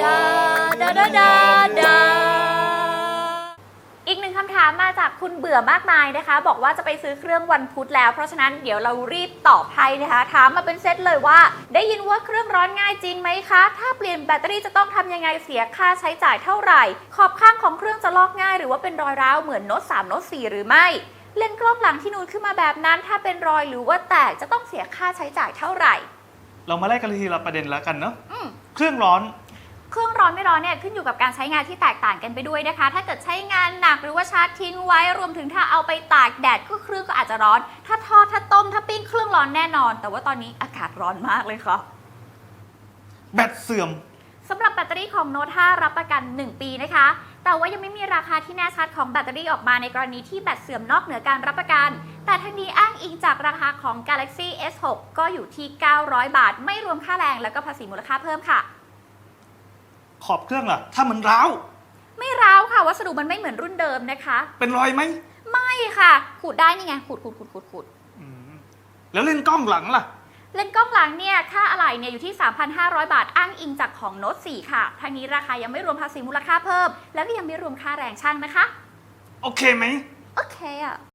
ดาดาดาดาดาอีกหนึ่งคำถามมาจากคุณเบื่อมากมายนะคะ บอกว่าจะไปซื้อเครื่องวันพุธแล้ว เพราะฉะนั้นเดี๋ยวเรารีบตอบให้นะคะ ถามมาเป็นเซตเลยว่า ได้ยินว่าเครื่องร้อนง่ายจริงไหมคะ ถ้าเปลี่ยนแบตเตอรี่จะต้องทำยังไงเสียค่าใช้จ่ายเท่าไหร่ ขอบข้างของเครื่องจะลอกง่าย หรือว่าเป็นรอยร้าวเหมือนโน้ต3โน้ต4หรือไม่เลนส์กล้องหลังที่นูนขึ้นมาแบบนั้น ถ้าเป็นรอยหรือว่าแตกจะต้องเสียค่าใช้จ่ายเท่าไหร่ เรามาไล่กันทีละประเด็นแล้วกันเนาะอืมเครื่องร้อน เครื่องร้อนไม่ร้อนเนี่ยขึ้นอยู่กับการใช้งานที่แตกต่างกันไปด้วยนะคะ ถ้าเกิดใช้งานหนักหรือว่าชาร์จทิ้งไว้ รวมถึงถ้าเอาไปตากแดดก็เครื่องก็อาจจะร้อน ถ้าทอดถ้าต้มถ้าปิ้งเครื่องร้อนแน่นอน แต่ว่าตอนนี้อากาศร้อนมากเลยค่ะ แบตเสื่อมสำหรับแบตเตอรี่ของโน้ต5รับประกัน 1 ปีนะคะ แต่ว่ายังไม่มีราคาที่แน่ชัดของแบตเตอรี่ออกมาในกรณีที่แบตเสื่อมนอกเหนือการรับประกัน แต่ทั้งนี้อ้างอิงจากราคาของ Galaxy S6 ก็อยู่ที่ 900 บาท ไม่รวมค่าแรง แล้วก็ภาษีมูลค่าเพิ่มค่ะ ขอบเครื่องล่ะ ถ้ามันร้าว ไม่ร้าวค่ะ วัสดุมันไม่เหมือนรุ่นเดิมนะคะ เป็นรอยไหม ไม่ค่ะ ขูดได้นี่ไง ขูดขูดขูดขูดขูดอืมแล้วเล่นส์กล้องหลังล่ะ เลนส์กล้องหลังเนี่ย ค่าอะไหล่เนี่ยอยู่ที่ 3,500 บาท อ้างอิงจากของโน้ต4ค่ะ ทางนี้ราคายังไม่รวมภาษีมูลค่าเพิ่ม แล้วก็ยังไม่รวมค่าแรงช่างนะคะ โอเคไหม โอเคอะ